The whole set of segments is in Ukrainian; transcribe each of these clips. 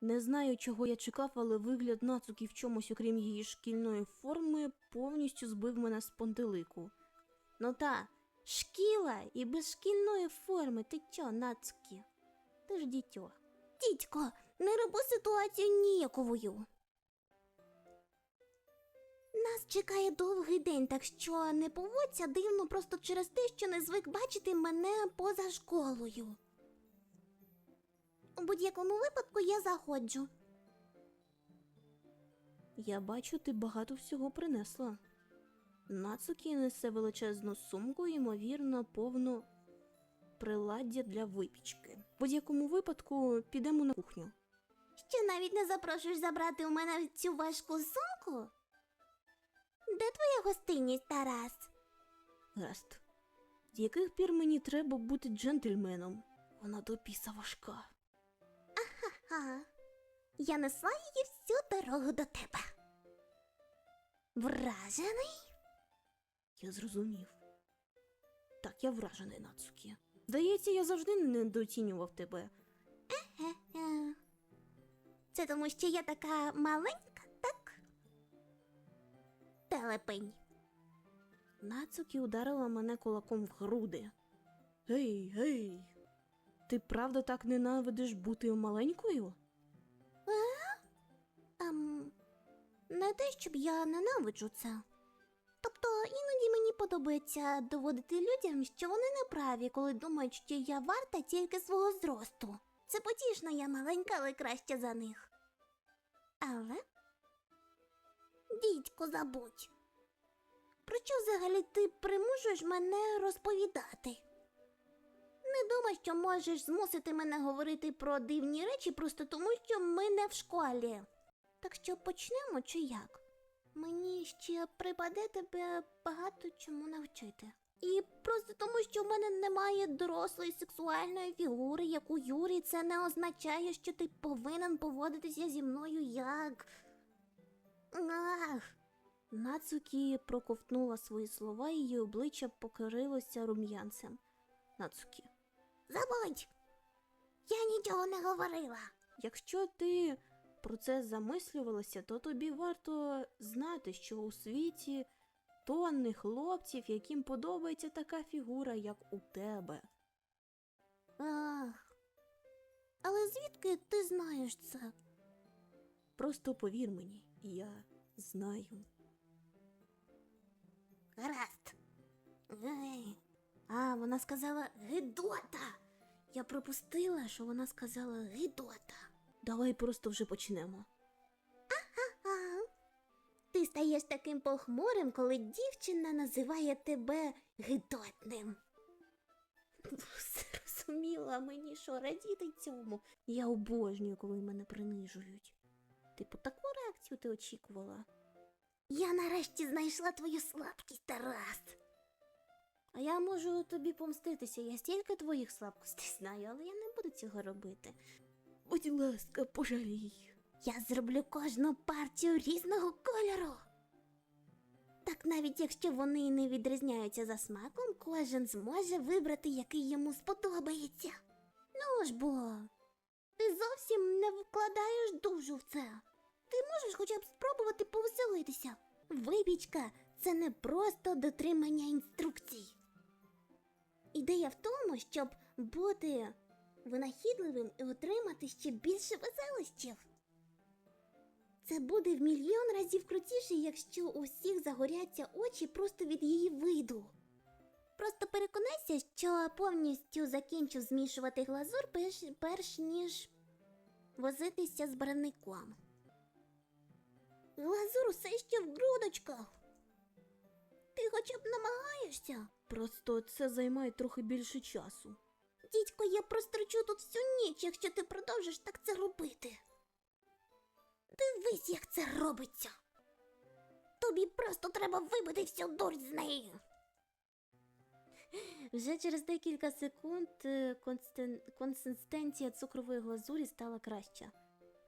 Не знаю, чого я чекав, але вигляд Нацуки в чомусь, окрім її шкільної форми, повністю збив мене з пантелику. Ну та, шкіла і без шкільної форми, ти чо, Нацуки? Ти ж дітьо. Дідько, не роби ситуацію ніяковою. Нас чекає довгий день, так що не поводься дивно просто через те, що не звик бачити мене поза школою. У будь-якому випадку я заходжу. Я бачу, ти багато всього принесла. Нацукі несе величезну сумку, ймовірно, повну приладдя для випічки. В будь-якому випадку підемо на кухню. Що навіть не запрошуєш забрати у мене цю важку сумку? Де твоя гостинність, Тарас? Гаразд. З яких пір мені треба бути джентльменом? Вона до піса важка. Ага. Я несла її всю дорогу до тебе. Вражений? Я зрозумів. Так, я вражений, Нацукі. Здається, я завжди недооцінював тебе. Е-е. Це тому, що я така маленька, так? Телепень. Нацукі ударила мене кулаком в груди. Гей, гей. Ти правда так ненавидиш бути маленькою? Ем, не те, щоб я ненавиджу це. Тобто іноді мені подобається доводити людям, що вони не праві, коли думають, що я варта тільки свого зросту. Це потішно, я маленька, але краще за них. Але. Дідько, забудь. Про що взагалі ти примушуєш мене розповідати? Не думай, що можеш змусити мене говорити про дивні речі просто тому, що ми не в школі. Так що почнемо чи як? Мені ще припаде тебе багато чому навчити. І просто тому, що в мене немає дорослої сексуальної фігури, як у Юрі, це не означає, що ти повинен поводитися зі мною як. Ах, Нацукі проковтнула свої слова, і її обличчя покрилося рум'янцем. Нацукі, забудь! Я нічого не говорила. якщо ти про це замислювалася, то тобі варто знати, що у світі тонни хлопців, яким подобається така фігура, як у тебе. Ах. Але звідки ти знаєш це? Просто повір мені, я знаю. Гаразд. Ей. А, вона сказала Гидота. Я пропустила, що вона сказала Гидота. Давай просто вже почнемо. А, ти стаєш таким похмурим, коли дівчина називає тебе гидотним. Зрозуміла мені, що радіти цьому. Я обожнюю, коли мене принижують. Типу, таку реакцію ти очікувала. Я нарешті знайшла твою слабкість, Тарас. А я можу тобі помститися, я стільки твоїх слабкостей знаю, але я не буду цього робити. Будь ласка, пожалій. Я зроблю кожну партію різного кольору. Так навіть якщо вони і не відрізняються за смаком, кожен зможе вибрати, який йому сподобається. Ну ж бо, ти зовсім не вкладаєш душу в це. Ти можеш хоча б спробувати повеселитися. Випічка це не просто дотримання інструкцій. Ідея в тому, щоб бути винахідливим і отримати ще більше веселощів. Це буде в мільйон разів крутіше, якщо у всіх загоряться очі просто від її виду. Просто переконайся, що повністю закінчу змішувати глазур перш, перш ніж возитися з бараником. Глазур усе ще в грудочках. Хоча б намагаєшся? Просто це займає трохи більше часу. Дідько, я прострочу тут всю ніч, якщо ти продовжиш так це робити. Дивись, як це робиться. Тобі просто треба вибити всю дурь з неї. Вже через декілька секунд е, констен... консистенція цукрової глазурі стала краща.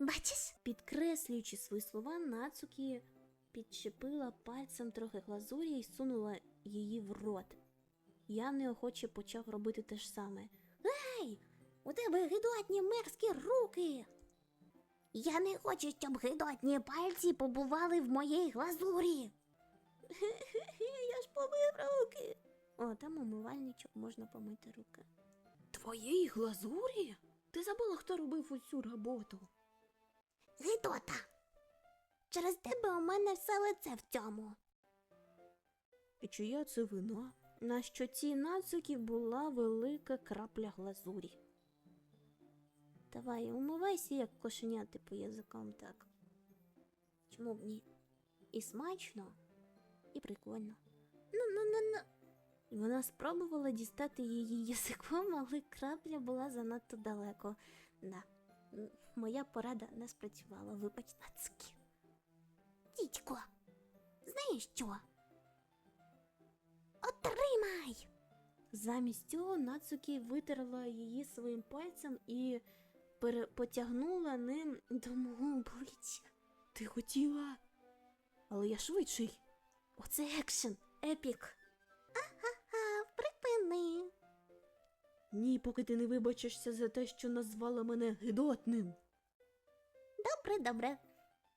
Бачиш? Підкреслюючи свої слова, Нацукі підчепила пальцем трохи глазурі і сунула її в рот. Я неохоче почав робити те ж саме. Ей, у тебе гидотні мерзкі руки. Я не хочу, щоб гидотні пальці побували в моїй глазурі. Я ж помив руки. О, там умивальничок можна помити руки. Твоєї глазурі? Ти забула, хто робив усю роботу. Гидота. Через тебе у мене все лице в цьому. І чия це вина? На щоці нацуки була велика крапля глазурі. Давай, умивайся, як кошеня, типу язиком так. Чому б ні? І смачно, і прикольно. Ну, ну, ну, ну. І Вона спробувала дістати її язиком, але крапля була занадто далеко. Да. Моя порада не спрацювала, вибач, Нацукі. Дідько, знаєш що? Отримай! Замість цього Нацукі витерла її своїм пальцем і потягнула ним до мого обличчя. Ти хотіла? Але я швидший. Оце екшен, епік. А, припини. Ні, поки ти не вибачишся за те, що назвала мене гидотним. Добре, добре.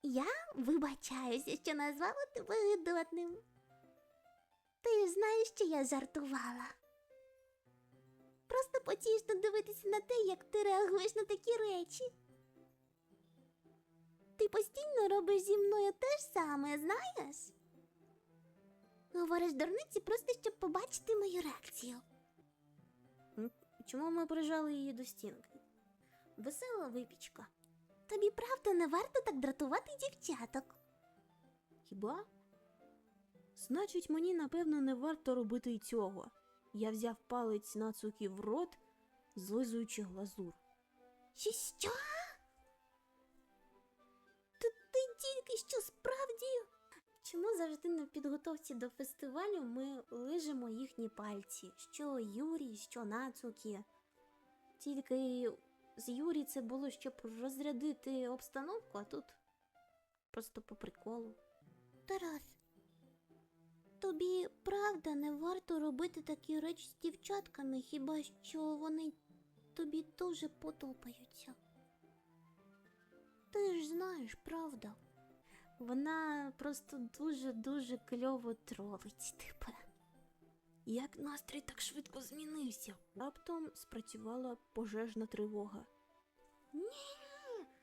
Я вибачаюся, що назвала тебе гидотним. Ти знаєш, що я жартувала. Просто потішно дивитися на те, як ти реагуєш на такі речі. Ти постійно робиш зі мною те ж саме, знаєш? Говориш дурниці просто щоб побачити мою реакцію. Чому ми прижали її до стінки? Весела випічка. Тобі правда не варто так дратувати дівчаток. Хіба? Значить, мені напевно не варто робити й цього. Я взяв палець Нацукі в рот, злизуючи глазур. Що? що? Ти, ти тільки що справді. Чому завжди на підготовці до фестивалю ми лижемо їхні пальці? Що Юрій, що Нацукі. Тільки з Юрі це було, щоб розрядити обстановку, а тут просто по приколу. Тарас, тобі правда не варто робити такі речі з дівчатками, хіба що вони тобі дуже подобаються. Ти ж знаєш, правда? Вона просто дуже-дуже кльово тролить тебе. Як настрій так швидко змінився? Раптом спрацювала пожежна тривога. Ні,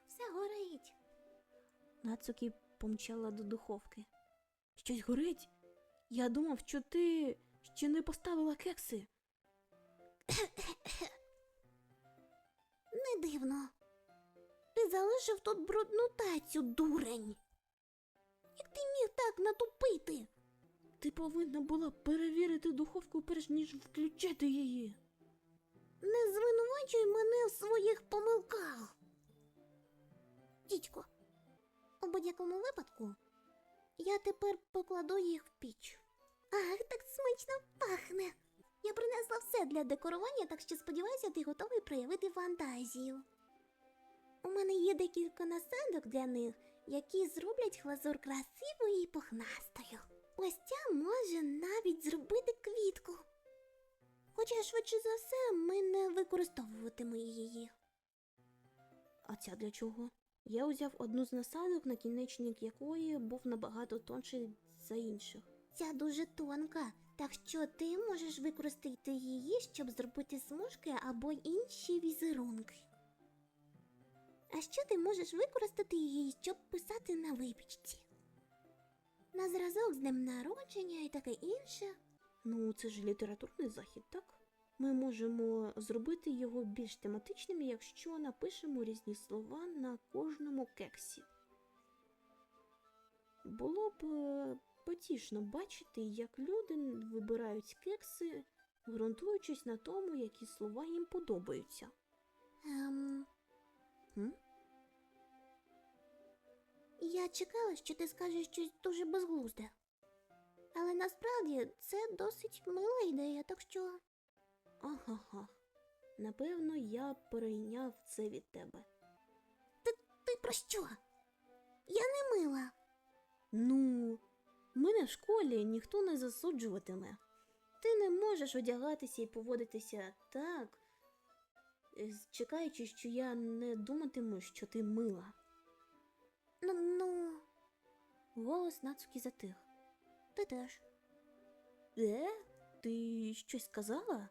все горить. Нацукі помчала до духовки. Щось горить? Я думав, що ти ще не поставила кекси. Не дивно. Ти залишив тут брудну тацю, дурень. Як ти міг так натупити? Ти повинна була перевірити духовку, перш ніж включити її. Не звинувачуй мене в своїх помилках. Дідько, у будь-якому випадку я тепер покладу їх в піч. Ах, так смачно пахне. Я принесла все для декорування, так що сподіваюся, ти готовий проявити фантазію. У мене є декілька насадок для них, які зроблять глазур красивою і пухнастою. Ось ця може навіть зробити квітку. Хоча швидше за все ми не використовуватимемо її. А ця для чого? Я узяв одну з насадок, накінечник якої був набагато тонший за інших. Ця дуже тонка, так що ти можеш використати її, щоб зробити смужки або інші візерунки. А ще ти можеш використати її, щоб писати на випічці. На зразок з днем народження і таке інше. Ну, це ж літературний захід, так? Ми можемо зробити його більш тематичним, якщо напишемо різні слова на кожному кексі. Було б е, потішно бачити, як люди вибирають кекси, ґрунтуючись на тому, які слова їм подобаються. Ем, М? Я чекала, що ти скажеш щось дуже безглузде. Але насправді це досить мила ідея, так що. Ага, напевно, я перейняв це від тебе. Ти про що? Я не мила. Ну, мене в школі ніхто не засуджуватиме. Ти не можеш одягатися і поводитися так, е, чекаючи, що я не думатиму, що ти мила. Ну, ну, Голос Нацуки затих. ти теж. Е? Ти щось сказала?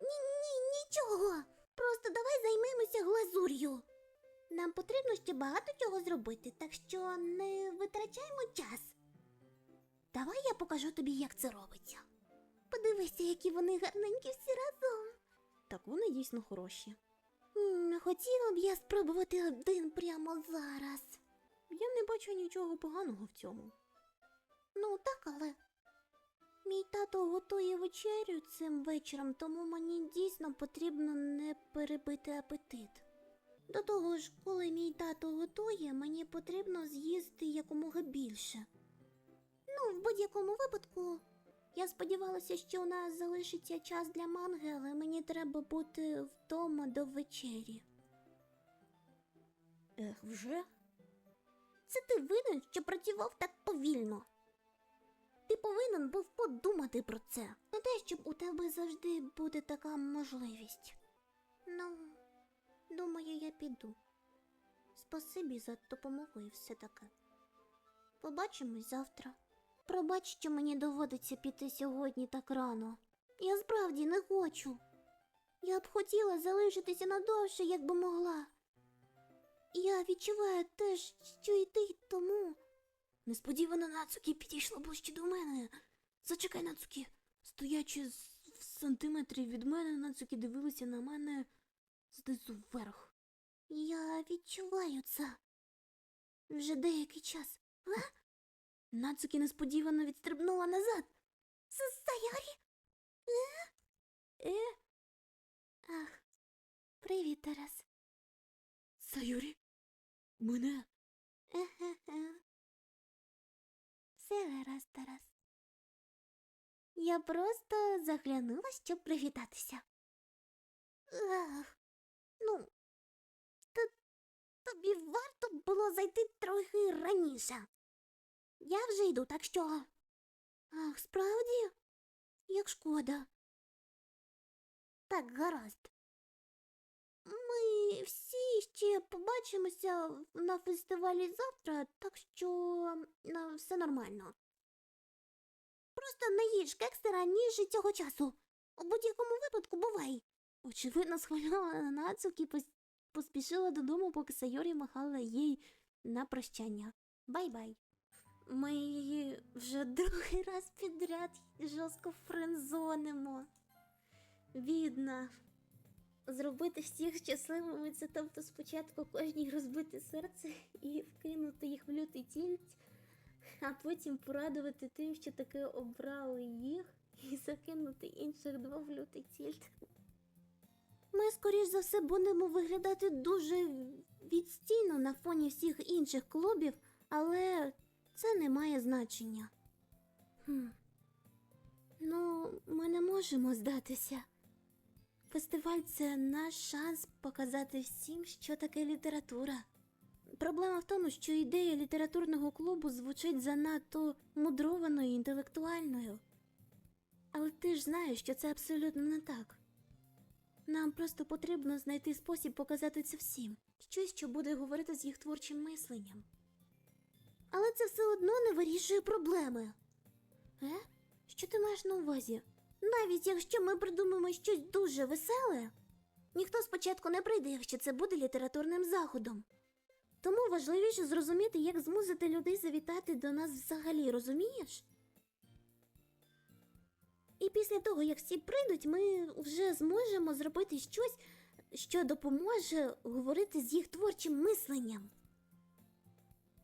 Ні, ні, нічого. Просто давай займемося глазур'ю. Нам потрібно ще багато чого зробити, так що не витрачаймо час. Давай я покажу тобі, як це робиться. Подивися, які вони гарненькі всі разом. Так вони дійсно хороші. Хотіла б я спробувати один прямо зараз. Я не бачу нічого поганого в цьому. Ну, так, але. Мій тато готує вечерю цим вечором, тому мені дійсно потрібно не перебити апетит. До того ж, коли мій тато готує, мені потрібно з'їсти якомога більше. Ну, в будь-якому випадку, я сподівалася, що у нас залишиться час для манги, але мені треба бути вдома до вечері. Ех, вже? Це ти винен, що працював так повільно. Ти повинен був подумати про це. Не те, щоб у тебе завжди буде така можливість. Ну, думаю, я піду. Спасибі за допомогу і все таке. Побачимось завтра. Пробач, що мені доводиться піти сьогодні так рано. Я справді не хочу. Я б хотіла залишитися надовше, якби могла. Я відчуваю теж, що й ти, тому. Несподівано Нацукі підійшла ближче до мене. Зачекай, Нацукі. Стоячи в сантиметрі від мене, Нацукі дивилася на мене знизу вверх. Я відчуваю це. Вже деякий час. а? Нацукі несподівано відстрибнула назад. С- Сайорі? Е, Ах, привіт, Тарас. Сайорі? Мене? Е-хе-хе. Все гаразд, Тарас. Я просто заглянула, щоб привітатися. Ах, ну, то тобі варто було зайти трохи раніше. Я вже йду, так що. Ах, справді? Як шкода. Так, гаразд. Ми всі ще побачимося на фестивалі завтра, так що на все нормально. Просто не їж кекси раніше цього часу. У будь-якому випадку бувай. Очевидно, схвильована Нацукі пос- поспішила додому, поки Сайорі махала їй на прощання. Бай-бай. Ми її вже другий раз підряд жорстко френдзонимо. Бідна. Зробити всіх щасливими це тобто спочатку кожній розбити серце і вкинути їх в лютий тільт, а потім порадувати тим, що таки обрали їх, і закинути інших двох в лютий тільт. Ми, скоріш за все, будемо виглядати дуже відстійно на фоні всіх інших клубів, але це не має значення. Хм. Ну, ми не можемо здатися. Фестиваль це наш шанс показати всім, що таке література. Проблема в тому, що ідея літературного клубу звучить занадто мудрованою і інтелектуальною. Але ти ж знаєш, що це абсолютно не так. Нам просто потрібно знайти спосіб показати це всім, щось, що буде говорити з їх творчим мисленням. Але це все одно не вирішує проблеми. Е? Що ти маєш на увазі? Навіть якщо ми придумаємо щось дуже веселе, ніхто спочатку не прийде, якщо це буде літературним заходом. Тому важливіше зрозуміти, як змусити людей завітати до нас взагалі, розумієш? І після того, як всі прийдуть, ми вже зможемо зробити щось, що допоможе говорити з їх творчим мисленням.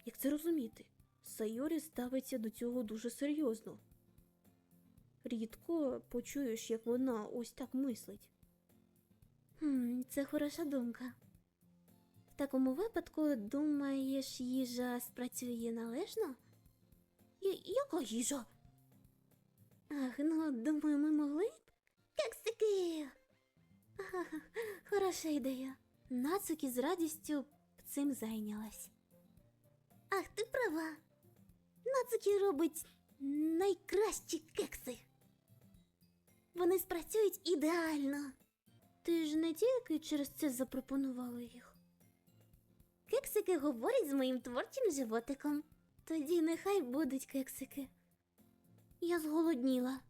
Як це розуміти? Сайорі ставиться до цього дуже серйозно. Рідко почуєш, як вона ось так мислить. Хм, це хороша думка. В такому випадку, думаєш, їжа спрацює належно? Я- яка їжа? Ах, ну, думаю, ми могли б. Кексики! Хороша ідея. Нацукі з радістю цим зайнялась. Ах, ти права. Нацукі робить найкращі кекси. Вони спрацюють ідеально. Ти ж не тільки через це запропонувала їх. Кексики говорять з моїм творчим животиком. Тоді нехай будуть кексики. Я зголодніла.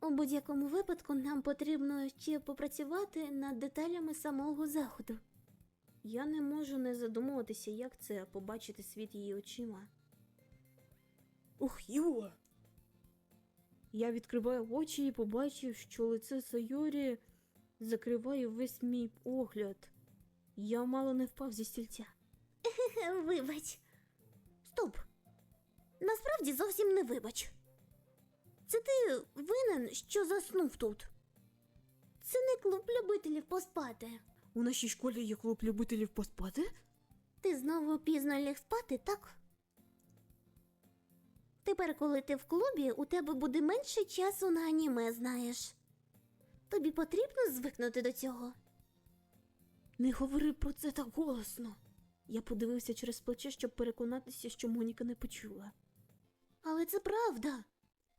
У будь-якому випадку нам потрібно ще попрацювати над деталями самого заходу. Я не можу не задумуватися, як це побачити світ її очима. Ух, Юа! Я відкриваю очі і побачив, що лице Сайорі закриває весь мій огляд. Я мало не впав зі стільця. Вибач. Стоп. Насправді зовсім не вибач. Це ти винен, що заснув тут. Це не клуб любителів поспати. У нашій школі є клуб любителів поспати? Ти знову пізно ліг спати, так? Тепер, коли ти в клубі, у тебе буде менше часу на аніме, знаєш. Тобі потрібно звикнути до цього. Не говори про це так голосно. Я подивився через плече, щоб переконатися, що Моніка не почула. Але це правда.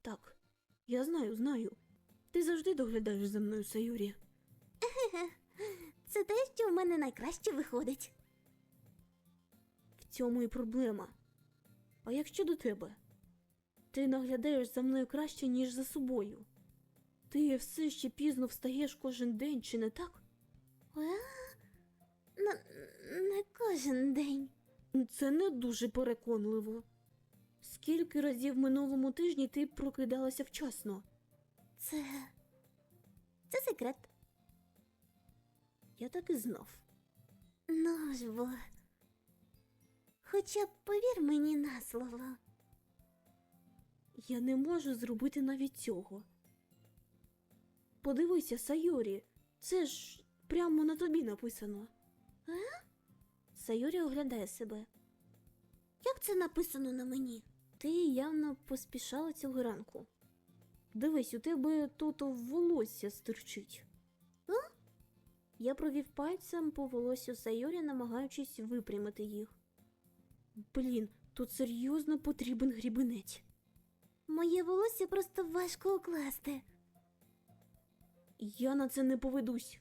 Так, я знаю, знаю. Ти завжди доглядаєш за мною, Сайорі. Це те, що в мене найкраще виходить. В цьому і проблема. А як щодо тебе? Ти наглядаєш за мною краще, ніж за собою. Ти все ще пізно встаєш кожен день, чи не так? А? Ну, не кожен день. Це не дуже переконливо. Скільки разів минулому тижні ти прокидалася вчасно? Це. Це секрет. Я так і знав. Ну ж бо. Хоча б повір мені на слово. Я не можу зробити навіть цього. Подивися, Сайорі, це ж прямо на тобі написано. А? Сайорі оглядає себе. Як це написано на мені? Ти явно поспішала цього ранку. Дивись, у тебе тут волосся стирчить. А? Я провів пальцем по волосю Сайорі, намагаючись випрямити їх. Блін, тут серйозно потрібен грібенець. Моє волосся просто важко укласти. Я на це не поведусь.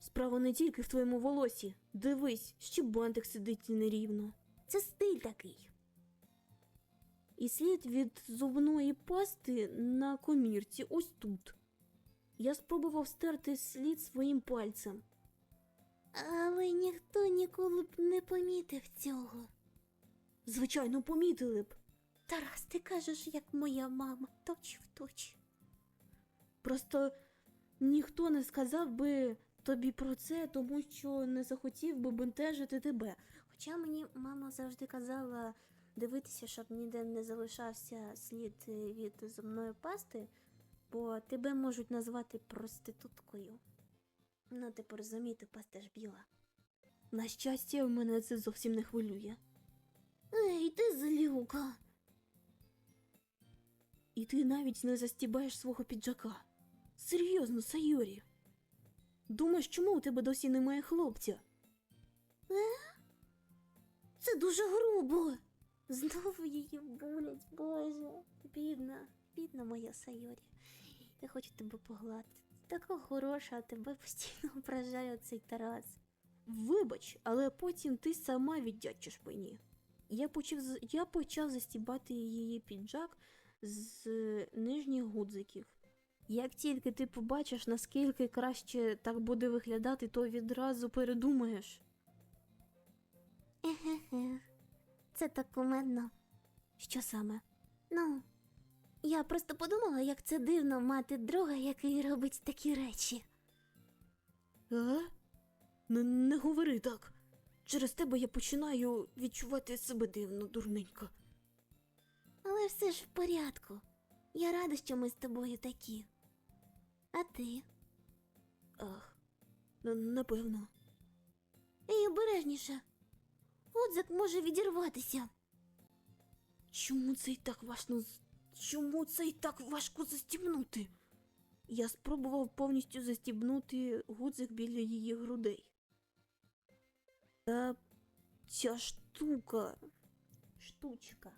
Справа не тільки в твоєму волосі. Дивись, ще бантик сидить нерівно. Це стиль такий. І слід від зубної пасти на комірці ось тут. Я спробував стерти слід своїм пальцем. Але ніхто ніколи б не помітив цього. Звичайно, помітили б. Тарас, ти кажеш, як моя мама, точ в точ. Просто ніхто не сказав би тобі про це, тому що не захотів би бентежити тебе. Хоча мені мама завжди казала дивитися, щоб ніде не залишався слід від зубної пасти, бо тебе можуть назвати проституткою. Ну, ти порозумій, ти паста ж біла. На щастя, мене це зовсім не хвилює. Ей, ти злюка. І ти навіть не застібаєш свого піджака. Серйозно, Сайорі. Думаєш, чому у тебе досі немає хлопця? Е? Це дуже грубо. Знову її булять, боже. Бідна, бідна моя Сайорі. Я хочу тебе погладити. Така хороша, а тебе постійно ображає цей Тарас. Вибач, але потім ти сама віддячиш мені. Я почав, я почав застібати її піджак з нижніх гудзиків. Як тільки ти побачиш, наскільки краще так буде виглядати, то відразу передумаєш. Еге-ге. Це так кумедно. Що саме? Ну, я просто подумала, як це дивно мати друга, який робить такі речі. А? Не, не говори так. Через тебе я починаю відчувати себе дивно, дурненько. Але все ж в порядку. Я рада, що ми з тобою такі. А ти? Ах, напевно. Ей, обережніше. Отзак може відірватися. Чому це й так важко Чому це й так важко застібнути? Я спробував повністю застібнути гудзик біля її грудей. Та ця штука. Штучка.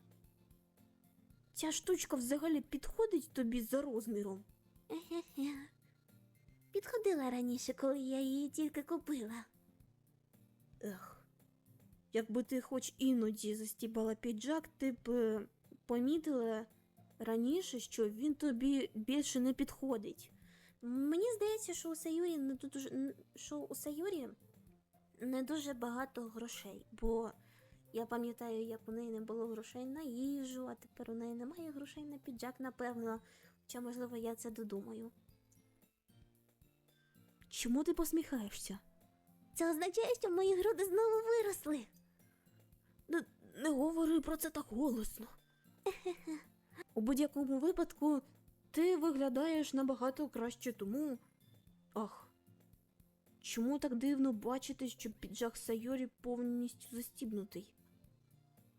Ця штучка взагалі підходить тобі за розміром. Еге-ге. Підходила раніше, коли я її тільки купила. Ех. Якби ти хоч іноді застібала піджак, ти б е, помітила раніше, що він тобі більше не підходить. Мені здається, що у Сайорі не дуже що у Сайорі не дуже багато грошей, бо я пам'ятаю, як у неї не було грошей на їжу, а тепер у неї немає грошей на піджак, напевно. Хоча, можливо, я це додумаю. Чому ти посміхаєшся? Це означає, що мої груди знову виросли. Не, не говори про це так голосно. У будь-якому випадку ти виглядаєш набагато краще, тому. Ах. Чому так дивно бачити, що піджак Сайорі повністю застібнутий?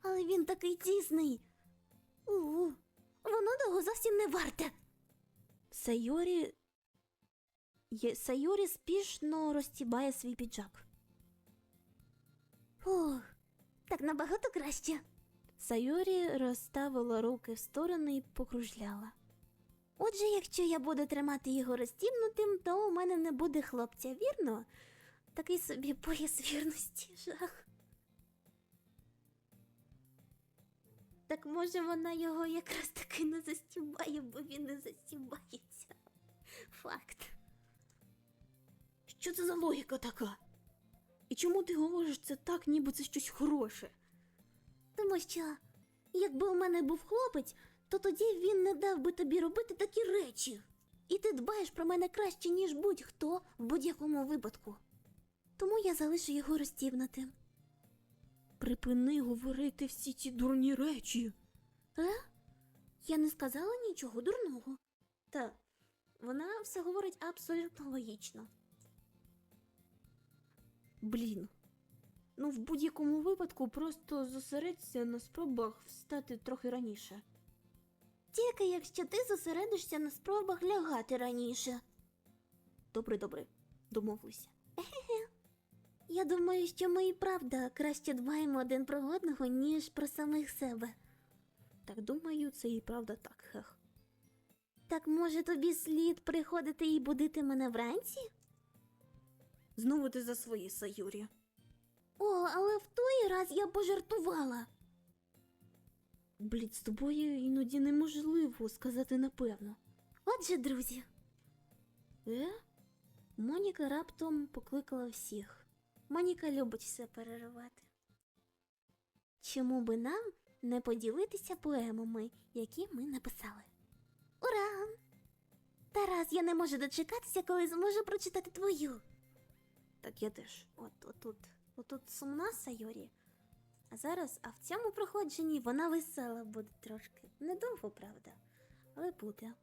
Але він такий тісний. У, воно того зовсім не варте. Сайорі. Є... Сайорі спішно розтібає свій піджак. Ох, так набагато краще. Сайорі розставила руки в сторони і покружляла. Отже, якщо я буду тримати його розтібнутим, то у мене не буде хлопця, вірно? Такий собі пояс вірності, жах. Так може вона його якраз таки не застібає, бо він не застібається. Факт. Що це за логіка така? І чому ти говориш це так, ніби це щось хороше? Тому що, якби у мене був хлопець, то тоді він не дав би тобі робити такі речі. І ти дбаєш про мене краще, ніж будь-хто в будь-якому випадку. Тому я залишу його розтібнутим. Припини говорити всі ці дурні речі. Е? Я не сказала нічого дурного. Та вона все говорить абсолютно логічно. Блін. Ну, в будь-якому випадку просто зосередься на спробах встати трохи раніше. Тільки якщо ти зосередишся на спробах лягати раніше. Добре, добре, домовилися. Я думаю, що ми і правда краще дбаємо один про одного, ніж про самих себе. Так думаю, це і правда так, хех. Так може тобі слід приходити і будити мене вранці? Знову ти за свої, Саюрі. О, але в той раз я пожартувала. Блін, з тобою іноді неможливо сказати напевно. Отже, друзі, Е? Моніка раптом покликала всіх. Моніка любить все переривати. чому би нам не поділитися поемами, які ми написали? Ура! Тарас, я не можу дочекатися, коли зможу прочитати твою. Так я теж. От, отут. Отут сумна Сайорі. А зараз, а в цьому проходженні вона весела буде трошки. Недовго, правда, але буде.